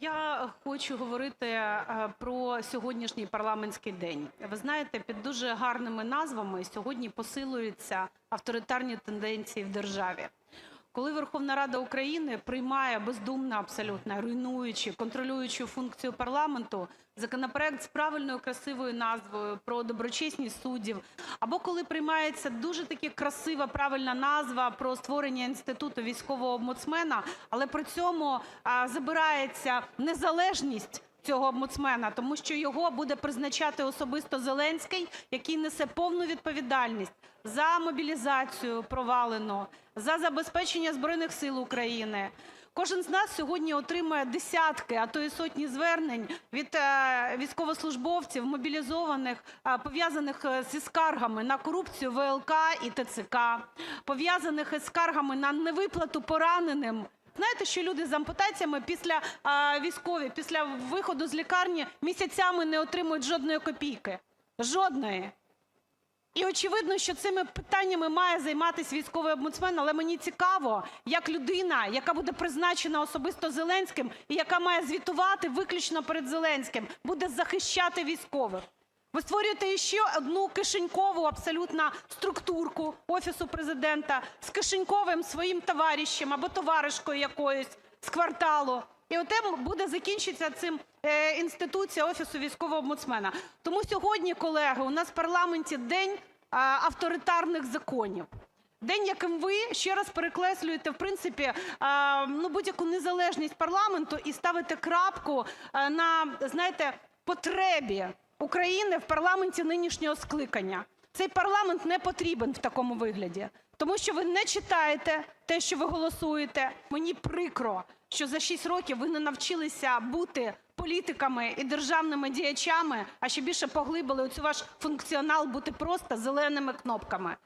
Я хочу говорити е, про сьогоднішній парламентський день. Ви знаєте, під дуже гарними назвами сьогодні посилюються авторитарні тенденції в державі. Коли Верховна Рада України приймає бездумно абсолютно, руйнуючи, контролюючи функцію парламенту, законопроект з правильною, красивою назвою про доброчесність суддів, або коли приймається дуже таки красива, правильна назва про створення інституту військового омбудсмена, але при цьому забирається незалежність цього омбудсмена, тому що його буде призначати особисто Зеленський, який несе повну відповідальність за мобілізацію провалену, за забезпечення Збройних Сил України. Кожен з нас сьогодні отримує десятки, а то і сотні звернень від е, військовослужбовців, мобілізованих, е, пов'язаних е, зі скаргами на корупцію ВЛК і ТЦК, пов'язаних із скаргами на невиплату пораненим. Знаєте, що люди з ампутаціями після військові, після виходу з лікарні місяцями не отримують жодної копійки. Жодної. І очевидно, що цими питаннями має займатися військовий омбудсмен, але мені цікаво, як людина, яка буде призначена особисто Зеленським і яка має звітувати виключно перед Зеленським, буде захищати військових. Ви створюєте ще одну кишенькову абсолютно структурку Офісу Президента з кишеньковим своїм товаришем або товаришкою якоюсь з кварталу. І отим буде закінчитися цим е, інституція Офісу військового омбудсмена. Тому сьогодні, колеги, у нас в парламенті день авторитарних законів. День, яким ви ще раз перекреслюєте, в принципі, ну, будь-яку незалежність парламенту і ставите крапку на, знаєте, потребі України в парламенті нинішнього скликання. Цей парламент не потрібен в такому вигляді, тому що ви не читаєте те, що ви голосуєте. Мені прикро, що за 6 років ви не навчилися бути політиками і державними діячами, а ще більше поглибили оцю ваш функціонал бути просто зеленими кнопками.